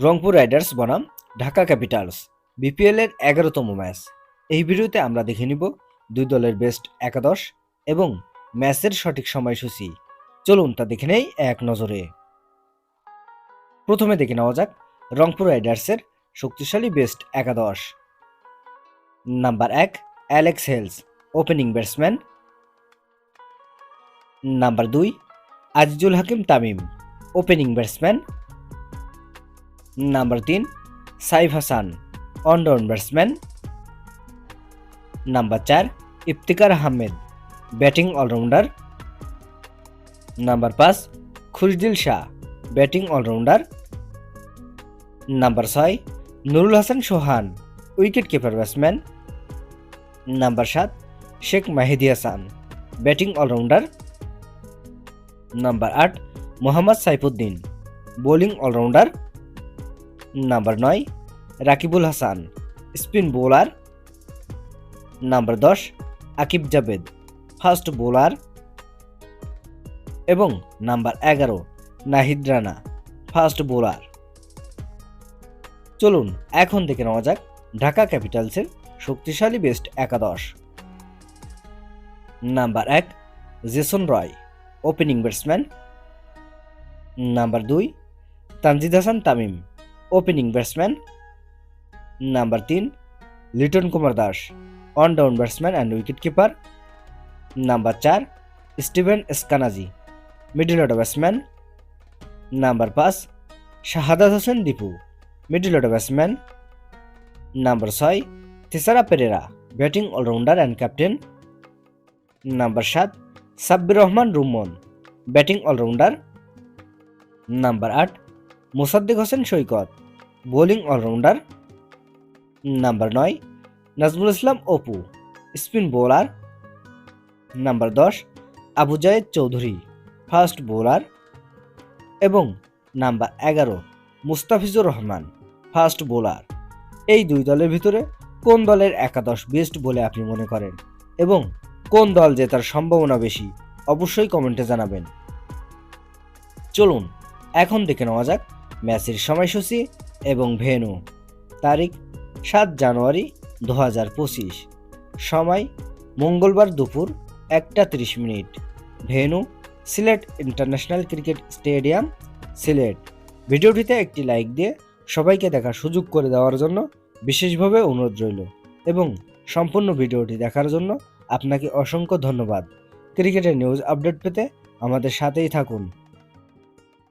Rangpur Riders বনাম, Dhaka Capitals. BPL এর এগারোতম ম্যাচ। এই ভিডিওতে আমরা দেখে নিব দুই দলের বেস্ট একাদশ এবং ম্যাচের সঠিক সময়সূচি। চলুন তা দেখে নেই এক নজরে। প্রথমে দেখে নেওয়া যাক রংপুর রাইডার্সের শক্তিশালী বেস্ট একাদশ। নাম্বার এক, Alex Hales, opening batsman. Number দুই, Azizul Hakim Tamim, opening batsman. Number তিন Saif Hasan one down batsman number চার Iftikhar Ahmed batting allrounder number পাঁচ Khushdil Shah batting allrounder number ছয় Nurul Hasan Sohan wicket keeper batsman number সাত Sheikh Mahedi Hasan batting allrounder number আট Mohammad Saifuddin bowling allrounder number নয়, Rakibul Hasan, spin bowler. Number দশ, Aqib Javed fast bowler. এবং number এগারো, Nahid Rana, fast bowler. চলুন, এখন দেখে নেওয়া যাক ঢাকা ক্যাপিটালসের শক্তিশালী বেস্ট একাদশ। নাম্বার এক, Jason Roy, opening batsman. Number দুই, Tanzid Hasan Tamim opening batsman number তিন Liton Kumar Das one down batsman and wicket keeper number চার Steven Eskinazi middle order batsman number পাঁচ Shahadat Hossain Dipu middle order batsman number ছয় Thisara Perera batting allrounder and captain number সাত Sabbir Rahman Rumman batting allrounder number আট Mosaddek Hossain Saikat, bowling allrounder number নয়, Nazmul Islam Apu, spin bowler number দশ, Abu Jayed Chowdhury, fast bowler এবং number এগারো, Mustafizur Rahman, fast bowler. এই দুই দলের ভিতরে কোন দলের একাদশ বেস্ট বলে আপনি মনে করেন এবং কোন দল জেতার সম্ভাবনা বেশি, অবশ্যই কমেন্টে জানাবেন। চলুন, এখন দেখে নেওয়া যাক ম্যাচের সময়সূচি এবং ভেনু তারিখ, সাত জানুয়ারি দু হাজার পঁচিশ। সময়, মঙ্গলবার দুপুর একটা তিরিশ minute. Venue Sylhet international cricket stadium, Sylhet. ভিডিওটিতে একটি লাইক দিয়ে সবাইকে দেখার সুযোগ করে দেওয়ার জন্য বিশেষভাবে অনুরোধ রইল এবং সম্পূর্ণ ভিডিওটি দেখার জন্য আপনাকে অসংখ্য ধন্যবাদ। ক্রিকেটের নিউজ আপডেট পেতে আমাদের সাথেই থাকুন।